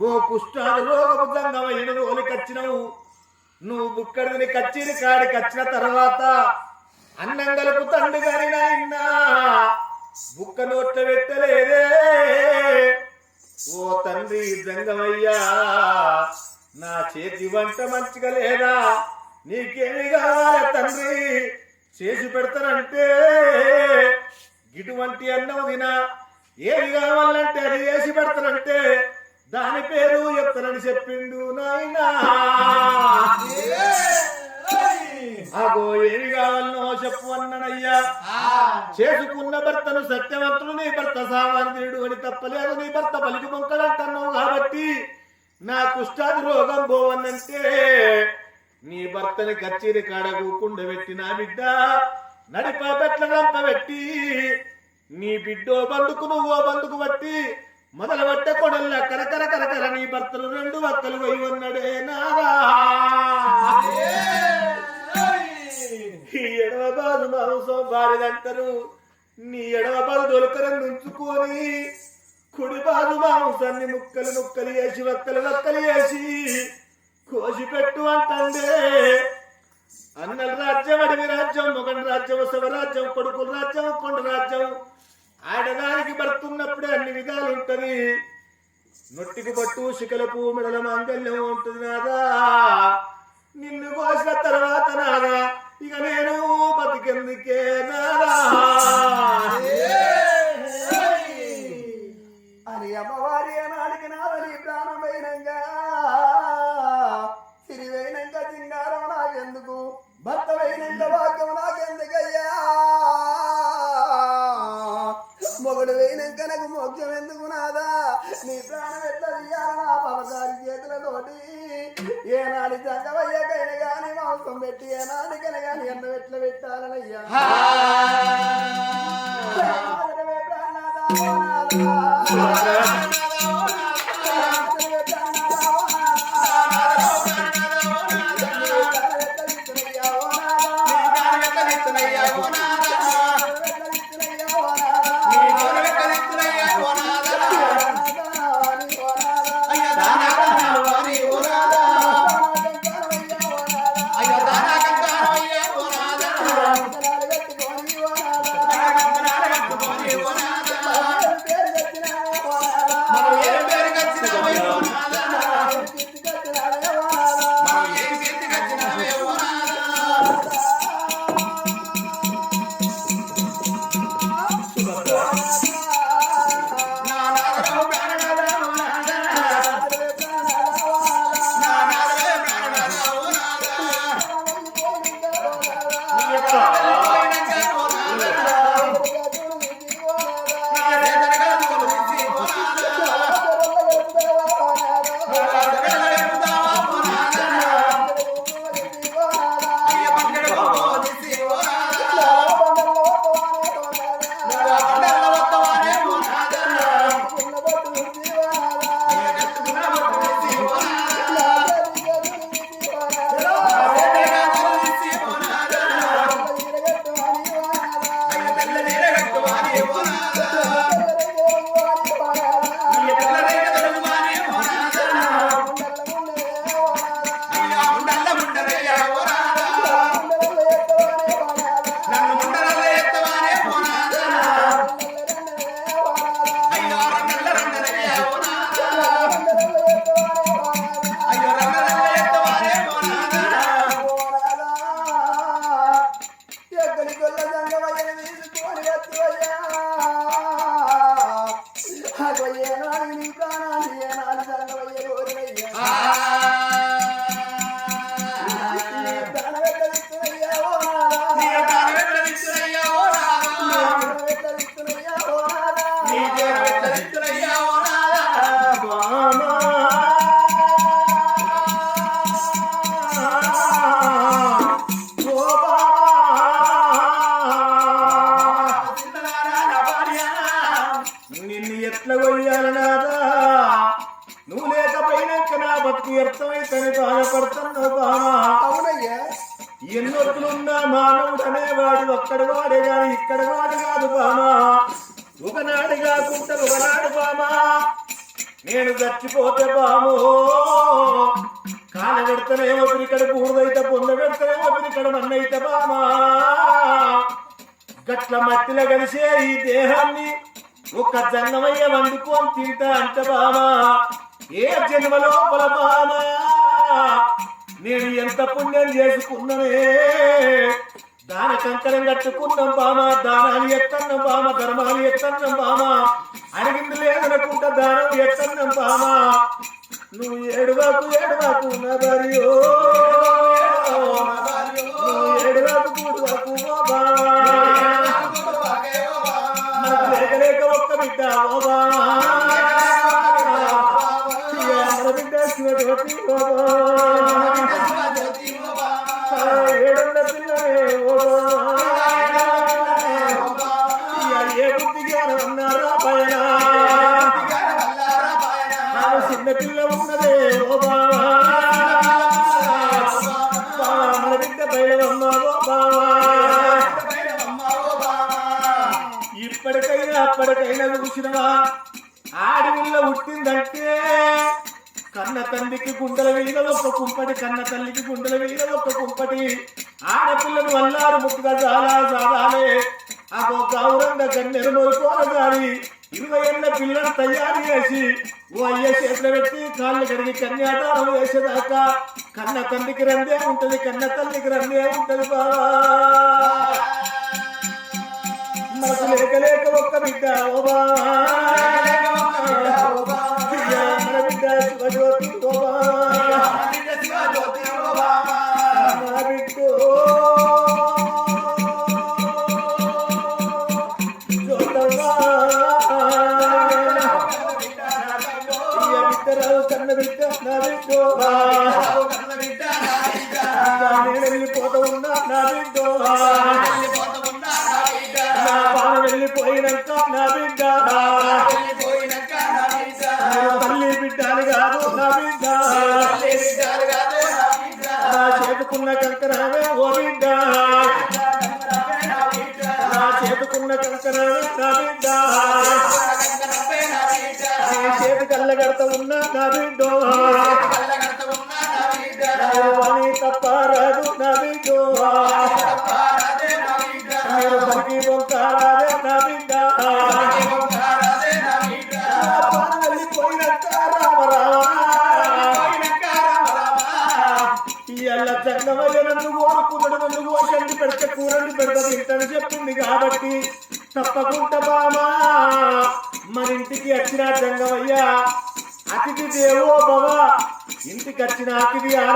ఓ కుష్ఠాది రోగము జంగమైన ఓలికచ్చినవు నువ్వు బుక్కడిని కచ్చిని కాడికి వచ్చిన తర్వాత అన్నంగలకు తండ్రి గారి నాయనా బుక్క నోట్ల పెట్టలేదే. ఓ తండ్రి జంగమయ్యా నా చేతి వంట మంచిగా లేదా? నీకేమి కావాలి తండ్రి? చేసి పెడతానంటే ఇటువంటి అన్నం తినా. ఏమి కావాలంటే అది చేసి పెడతానంటే దాని పేరు చెప్తానని చెప్పిండు నాయనా. అగో ఏమి కావాలనో చెప్పు అన్ననయ్యా. చేసుకున్న భర్తను సత్యవంతుడు నీ భర్త సామాన్యుడు అని తప్పలేదు. నీ భర్త పలికి మొక్కలంటున్నావు కాబట్టి నా కుష్టాది రోగం పోవన్నంటే నీ భర్తని కచ్చిరి కాడ కూకుండా పెట్టి నా బిడ్డ. నడిపా పెట్ల పెట్టి నీ బిడ్డో బందుకు నువ్వో బందుకు బట్టి మొదలు పట్టే కొడల్ల కరకర కరకర నీ భర్తలు రెండు భర్తలు పోయి ఉన్నాడే నారా. ఈ ఎడవ బాదు మాంసం భార్యదంటారు నీ ఎడవ బాదు దొలకరని ఉంచుకొని కుడి బాదు మాంసాన్ని ముక్కలు ముక్కలు వేసి వక్కలు వక్కలు వేసి కోసి పెట్టు అంటుందే అన్నల రాజ్యం అడవి రాజ్యం మొగన్ రాజ్యం శివరాజ్యం కొడుకుల రాజ్యం కొండ రాజ్యం ఆడదానికి భర్తున్నప్పుడే అన్ని విధాలు ఉంటది నొట్టికి పట్టు శిఖలపు మెడల మాంగల్యం ఉంటుంది నాదా. నిన్ను కోసిన తర్వాత నాదా ఇక నేను బతికెందుకే నాదా. ఏనాడు చక్కవయ్యకైనా మాంసం పెట్టి ఏనాడికైనా గాని అన్నం ఎట్లా పెట్టాలనయ్యా నేను చచ్చిపోతే బాము కాల పెడతనేమో పిరికడ బూడిదైతే పొంద పెడతనేమో పిరికడ మన్నైతే బామా. గట్ల మట్టిలో కలిసే ఈ దేహాన్ని ఒక్క జన్మయ్య వండుకొని తింటా అంట బామా. ఏ జన్మ లోపల బామా? నేను ఎంత పుణ్యం చేసుకున్ననే దాన కంకణం కట్టుకున్నాం బామ దానాలు ఎత్తన్నాం బామ ధర్మాలు ఎత్తన్నాం బామ. అడిగింది లేదనుకుంటా దానం ఎత్తన్నాం బామ. నువ్వు ఏడువాకు ఏడువాకు నా భార్యో నువ్వు ఏడువాకు కూడువాకు లేక లేక ఒక్క బిడ్డ ఓ బామా బిడ్డ శివజ్యోతి ఓ బామా బావా కన్న తండ్రికి రందే ఉంటది కన్న తల్లికి రందే ఉంటది బావా మనకు లేక లేక ఒక్క బిడ్డ ఓ బావా చేతి కళ్ళ ఉన్న నా బిడ్డ నా పని తప్ప రాదు నా నా బిడ్డ రామ రామ చందమయ్య నన్ను కోరుకున్నాడు నన్ను కోసండి పెడితే పెడతా తింటాను చెప్పింది కాబట్టి Look at.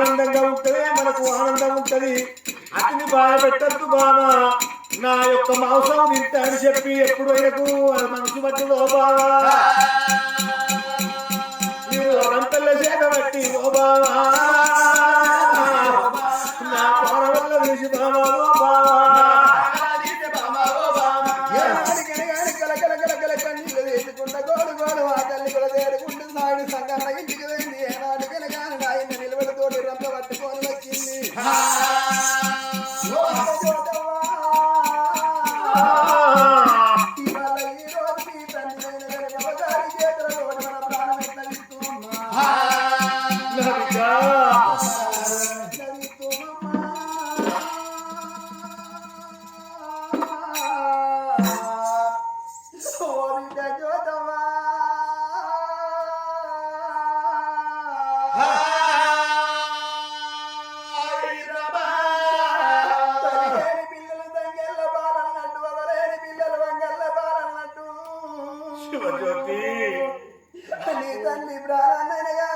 శివజ్యోతి నీ తల్లి ప్రాణాన్నైనా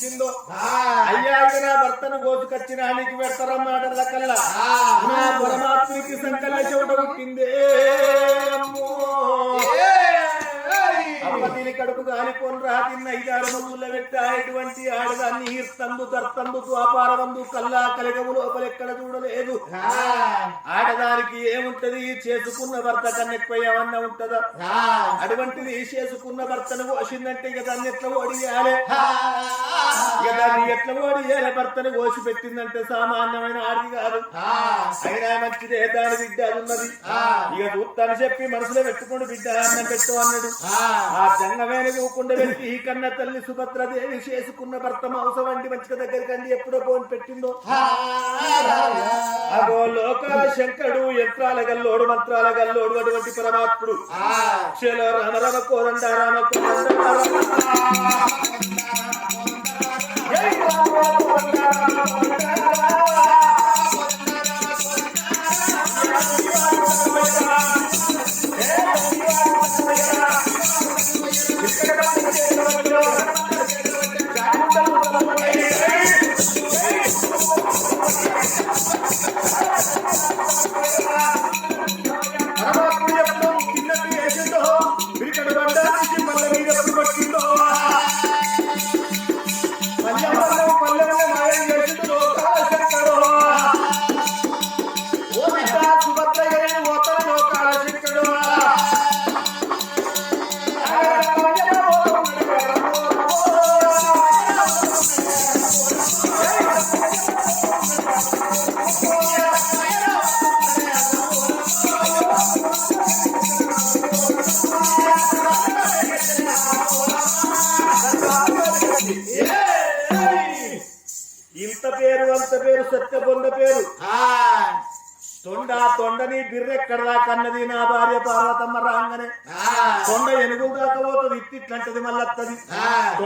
దగ్గరికి వచ్చిందో అయ్యా ఇక నా భర్తను కోసుకొచ్చిన నీకు పెడతారన్నమాట కల్లా నా పరమాత్మకి సంకల చెవుట పుట్టిందే. తిన్న ఐదారు మందుల పెట్టా ఎటువంటి ఆడదాన్ని ఈర్తందు తర్తందు ద్వాపారమందు కల్లా కలగము లోపలెక్కడ చూడలేదు. ఆడదానికి ఏముంటది? చేసుకున్న భర్త కన్నా ఎక్కువ ఏమన్నా ఉంటదా? అటువంటిది చేసుకున్న భర్తను కోసిందంటే ఇక దాన్ని ఎట్లా ఓడియాలి? ఇక దాన్ని ఎట్లా ఓడియాలి? భర్తను కోసి పెట్టిందంటే సామాన్యమైన ఆడిది కాదు. అయినా మంచిదే దాని బిడ్డ ఉన్నది. ఇక చూస్తాను చెప్పి మనసులో పెట్టుకుని బిడ్డ అన్నం పెట్టు అన్నాడు. ఆ. జంగమైన చూకుండా వెళ్ళి ఈ కన్న తల్లి సుభద్రదేవి చేసుకున్న భర్త మాంసం వంటి మంచిగా దగ్గరికి అండి ఎప్పుడో ఫోన్ పెట్టిందో అగో లోకాల శంకరుడు యంత్రాల గల్లోడు మంత్రాల గల్లోడు అటువంటి పరమాత్ముడు చలో రామ రామ కోరండ రామ కోదండ రామ.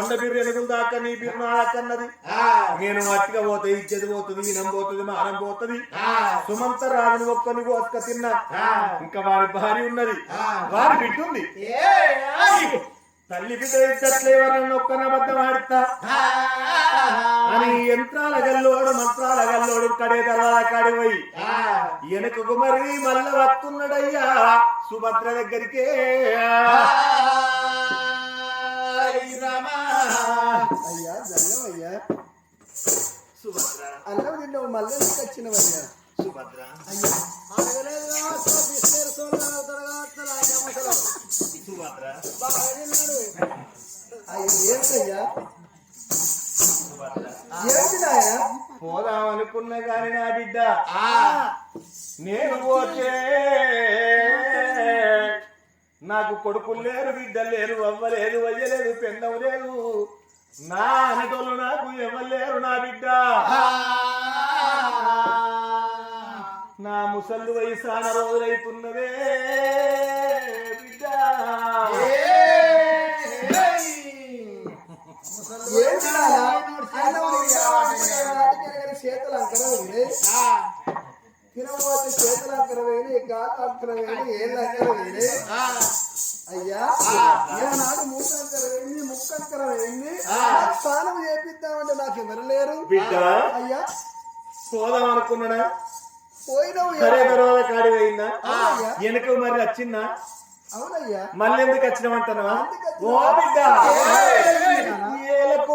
తొండ బిర్రు ఎనుగులు దాకా నీ అన్నది నేను మట్టిగా పోతే ఇచ్చేది పోతుంది ఈనం పోతుంది మానం పోతుంది. సుమంత రాజుని ఒక్కని కోసుక తిన్నా. ఇంకా వారి భార్య ఉన్నది. వారి బిడ్డ ఉంది. తల్లి బిడ్డ ఇద్దట్లేవరని ఒక్కన అబద్ధం ఆడుతా అని యంత్రాల గల్లోడు మంత్రాల గల్లోడు కడే తర్వాత కడిపోయి వెనకకు మరి మళ్ళా వస్తున్నాడయ్యా సుభద్ర దగ్గరికే. అయ్యా జల్లవయ్యా సుభద్ర అన్నం తిన్నావు మళ్ళీ వచ్చినవయ్యా? సుభద్ర. అయ్యా. సుభద్ర. అయ్యా ఏంటయ్యా సుభద్ర. ఏంటి నాయనా పోదాం అనుకున్నా గాని నా బిడ్డ నేను పోతే నాకు కొడుకులు లేరు బిడ్డలు లేరు అవ్వలేదు వయ్యలేదు పెండం లేదు. నా అనటోళ్ళు నాకు ఇవ్వలేరు నా బిడ్డ. నా ముసళ్ళు వయసాన రోజులైతున్నవే బిడ్డ. చేతులు అంకర వేయి తినబోతే చేతులు అంకర వేయి గాలి అంకర వేయి ఏళ్ళు అయ్యా ఏనాడు మూడు అంకర వేయింది ముక్కు అంకర వేయింది స్నానం చేపిద్దామంటే నాకు ఎవరు లేరు? బిడ్డ అయ్యా పోదాం అనుకున్నాడా? పోయినవు సరే తర్వాత కాడి పోయిందా. వెనక మరి వచ్చిందా? అవునయ్యా. మళ్ళీ ఎందుకు వచ్చినామంటున్నావా ఓ? బిడ్డ ఏయ్! ఏలకు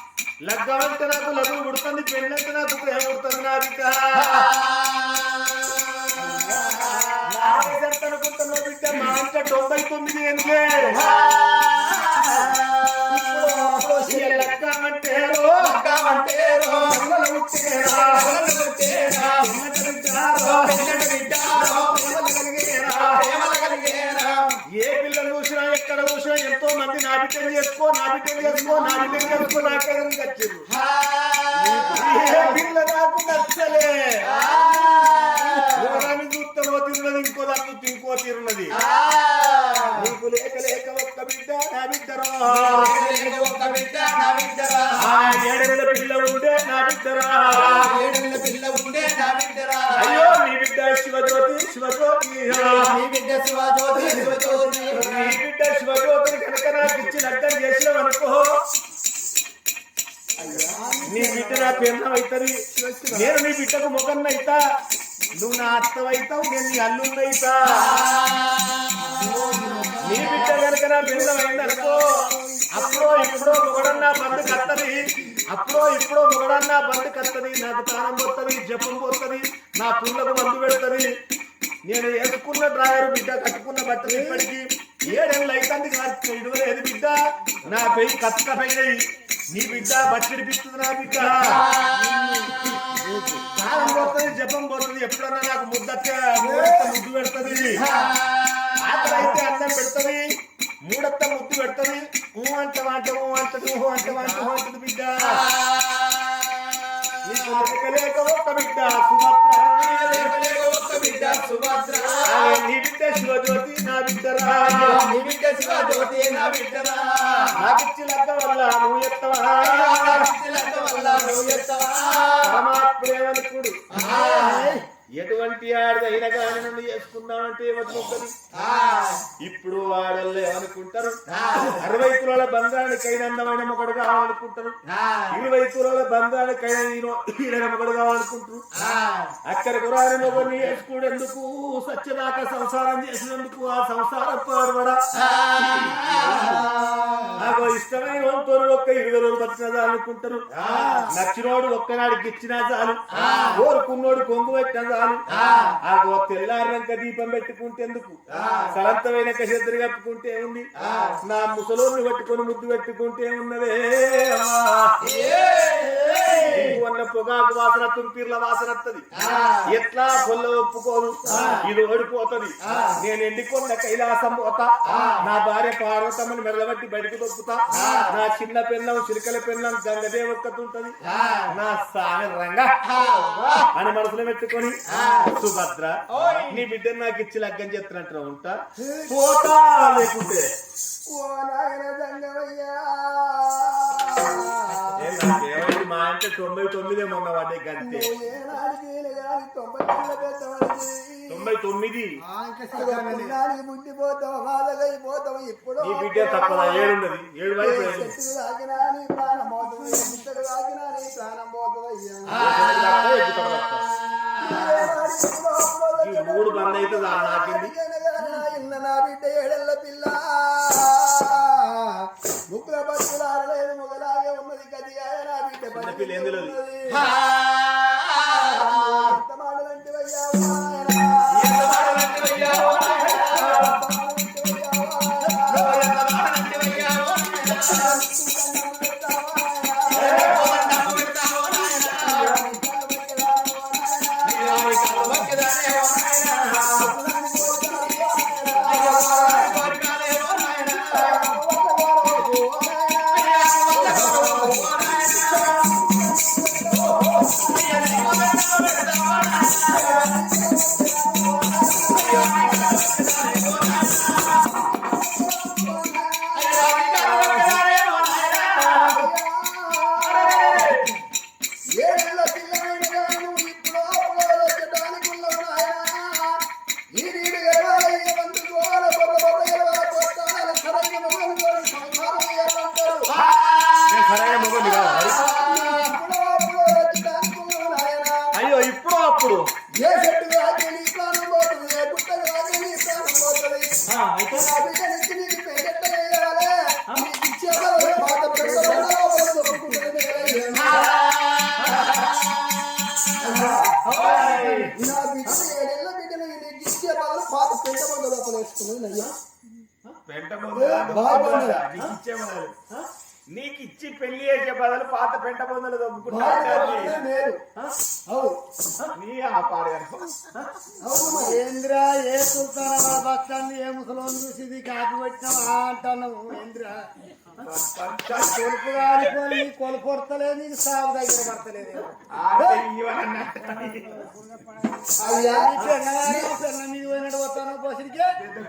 లగ్గమంటే నాకు లఘు పుడుతుంది పెళ్ళంటే నాకు ప్రేమ పుడుతుంది నా బిడ్డ నా అనుకుంటున్నా బిడ్డ మా అంత తొంభై తొమ్మిది ఎక్కడ చూసినా ఎంతో మంది నా బిడ్డలు చేసుకో నా బిడ్డలు చేసుకో నా బిడ్డలు చేసుకో నాకెళ్ళని వచ్చింది ఏ పిల్ల నాకు నచ్చలే. ఒకదాన్ని చూస్తానో తిరున్నది ఇంకో దాన్ని ఇంకో తిరున్నది. నీకు లేక లేక ఒక్క బిడ్డ నా బిడ్డరా. ఆ ఏడేళ్ళ పిల్ల ఉండే నా బిడ్డరా. అయ్యో నీ అవుతుంది నేను నీ బిడ్డకు మొగన్న అయితా నువ్వు నా అత్తవైతావు నేను నీ అల్లున్నైతా నీ బిడ్డ కనుక నా పెన్నం అప్పుడో ఇప్పుడో మొగడన్నా బంధు కత్తది. అప్పుడో ఇప్పుడో మొగడన్నా బంధు కత్తది. నాకు తానం పోతుంది జపం పోతుంది నా పుల్లకు మందు పెడుతుంది. నేను ఎదుకున్న డ్రాయర్ బిడ్డ కట్టుకున్న బట్టలు ఇప్పటికి ఏడేళ్ళు అవుతుంది కాదు ఇడవలేదు బిడ్డ. నా పెయి కత్త పోయినాయి నీ బిడ్డ బట్టడి పిస్తుంది నా బిడ్డ. పోతుంది జపం పోతుంది ఎప్పుడన్నా నాకు ముద్దక్క ముద్దు పెడుతుంది. ఆకలి అయితే అన్నం పెడుతుంది మూడత్త ముద్దు పెడుతుంది. ఊ అంట మాట ఊ అంటది ఊ అంట మాట ఊ అంటది బిడ్డ. నీకు లేక లేక ఒక్క బిడ్డ సుభద్ర ఆమె నీ బిడ్డ శివజ్యోతి నా బిడ్డరా నాకిచ్చి లగ్గ వల్ల నువ్వు ఎత్తవా? పరమాత్మేమనుకుడు ఎటువంటి ఆడదైనా కానీ నన్ను చేసుకున్నామంటే వదులుతుంది ఇప్పుడు వాడల్లే అనుకుంటారు అరవై కులాల బంధానికైనా అందమైన మొగడు కావాలనుకుంటారు. ఇరవై కులాల బంధానికైనా ఈయన మొగడు కావాలనుకుంటారు. అక్కడ కురాని మొగని చేసుకునేందుకు సత్యదాకా సంసారం చేసినందుకు ఆ సంసారం పాడుబడా? నాకు ఇష్టమైన వంతో ఒక్క ఇరవై రోజులు బతికిన చాలు అనుకుంటారు. నచ్చినోడు ఒక్కనాడు గిచ్చినా చాలు. కోరుకున్నోడు కొంగు పెట్టినా చాలు ఆ. తెల్లారినాక దీపం పెట్టుకుంటే ఎందుకు? సలంతమైన కషెద్దరు కట్టుకుంటే ఉంది నా ముసలోని పట్టుకొని ముద్దు పెట్టుకుంటే ఉన్నదే అన్న పొగాకు వాసన తుంపీర్ల వాసన వస్తుంది ఎట్లా పొల్ల ఒప్పుకోదు? ఇది ఓడిపోతది. నేను ఎండికొన్న కైలాసం పోతా. నా భార్య పార్వతమ్మని మెడలబట్టి బయటకు తొక్కుతా. నా చిన్న పిల్లం చిలుకల పిల్లం గంగదే ఒక్కతుంటది నా సామె రంగా. అని మనసులో పెట్టుకొని సుభద్ర నీ బిడ్డను నాకు ఇచ్చి లగ్గం చేస్తున్నట్టు ఉంటా. పోతా లేకుంటే. ఓ నాయన నాకేమైంది మా అంటే తొంభై తొమ్మిదే మొన్న వాడే గంతే తొంభై తొమ్మిది నీ బిడ్డ తప్పదా ఏడున్నది ఏడు వైపు. ఈ మూడు బంద్ అయితే నాకింది నా బిడ్డ ఏడెళ్ళ పిల్ల ముగ్గుల పట్టులారలేదు మొగలాగే ఉన్నది గదిగా నా బిడ్డ ఉంది? ఉన్నది. ఎంత మాటలంటే ఎంత లోపల వేసుకున్నది నయ్యా పెంట బొందలా, బాగా దొంగ బొందలా? బొందలా. నీకు ఇచ్చే బదులు. నీకు ఇచ్చి పెళ్ళి చేసే బదులు పాత పెంట బొందలు ఏంద్ర ఏ బస్తాన్ని ఏ ముసలోని చూసి ఇది కాపీ పెట్టినావా? అంటాను ఏంద్ర కొలుపు కాలిపోయి కొలుపు పడతలేదు నీకు సాగు దగ్గర పడతలేదు.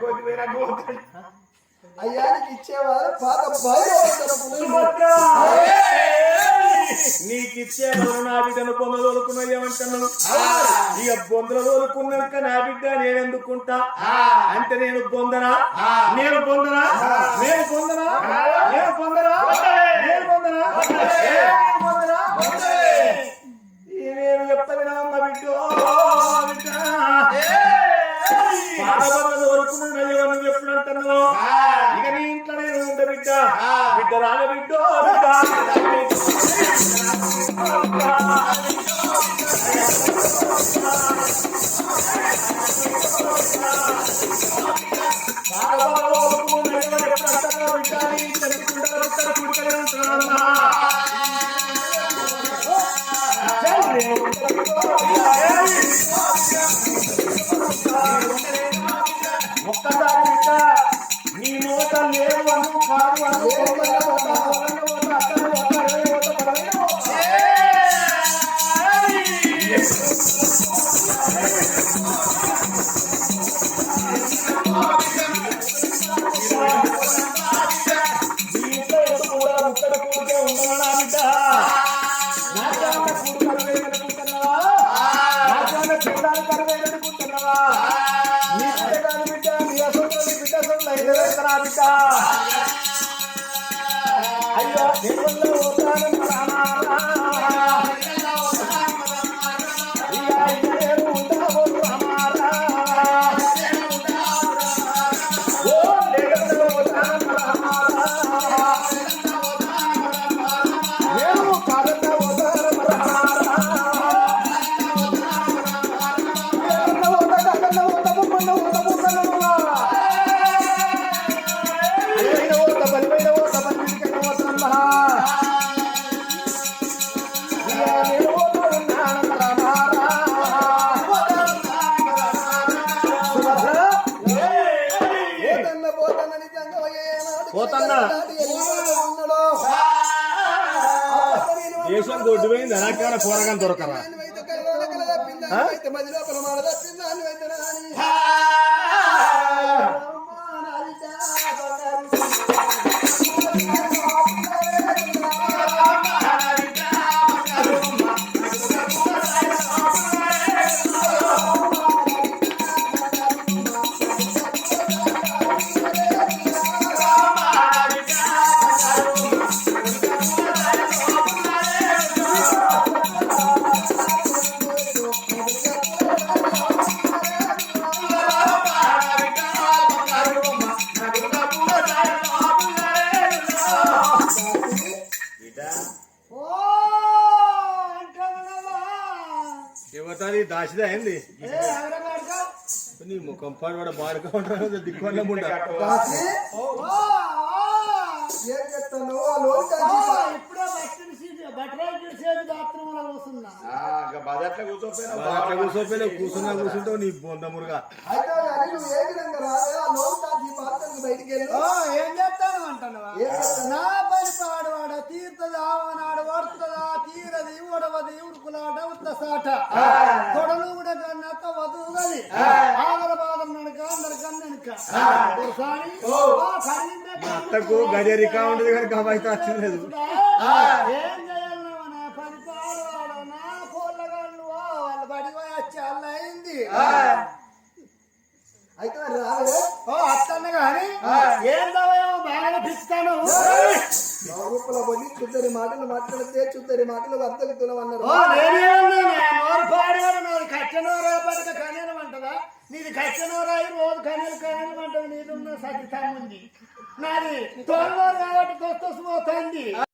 మీద పోయినట్టు పెద్ద కోతి పోయినా పోతాడు. అయ్యా నీకు ఇచ్చేవారు పాత బయలు నీకు ఇచ్చే బదులు నా బిడ్డను బొమ్మ తోలుకున్నది ఏమంటున్నాను ఇక బొందలు తోలుకున్నాక నా బిడ్డ నేను ఎందుకుంటా అంటే నేను పొందనా నేను పొందనా నేను పొందనా నేను పొందనా నేను పొందనా నేను పొందనా తోలుకున్నది ఎవరు ఎప్పుడు అంటున్నావు ఇక నీ ఇంట్లో నేను ఉండ బిడ్డ. బిడ్డ రాగ బిడ్డ. వాడు వాడు దేవుళ్ళు ఏం చెప్తాను ఆ లోన్ ఇప్పుడే బట్టలు సీటు బట్టలు సీటు బాత్రూంలో కూర్చున్నా అట్లా కూర్చోపోయినా కూర్చున్నా కూర్చుంటావు నీ బొంద మురుగా. అయితే కానీ నువ్వు ఏ విధంగా రాలే ఆ లోన్ కాల్చి పాత్రకి బయటికి వెళ్ళు. ఓ ఏం చేస్తాను ఏం చేస్తాను? తీరది ఉడవది ఉడుకులాట ఉత్త సాట తొడలు కూడా కన్నాక వదువుగది ఆదర బాధం నడక అందరికన్నా వెనుక అత్తకు గజరికా ఉండదు కానీ గమైతే వచ్చింది ఏం చేయాలి నా పని పాడవాడ నా కోళ్ళగాళ్ళు వాళ్ళ బడి పోయి వచ్చి అల్ల అయింది అయితే మరి రాలే ఓ అత్తన్న గాని ఏం బాగా పిస్తాను నవ్వుకుల పోయి చుద్దరి మాటలు మాట్లాడితే చుద్దరి మాటలు వర్తలు నాది నీది కచ్చనో రాయి రోజు కనీలు కనీలు అంటావు ఉన్న ఉంది నాది తోలు కాబట్టి తోస్తూ పోతుంది.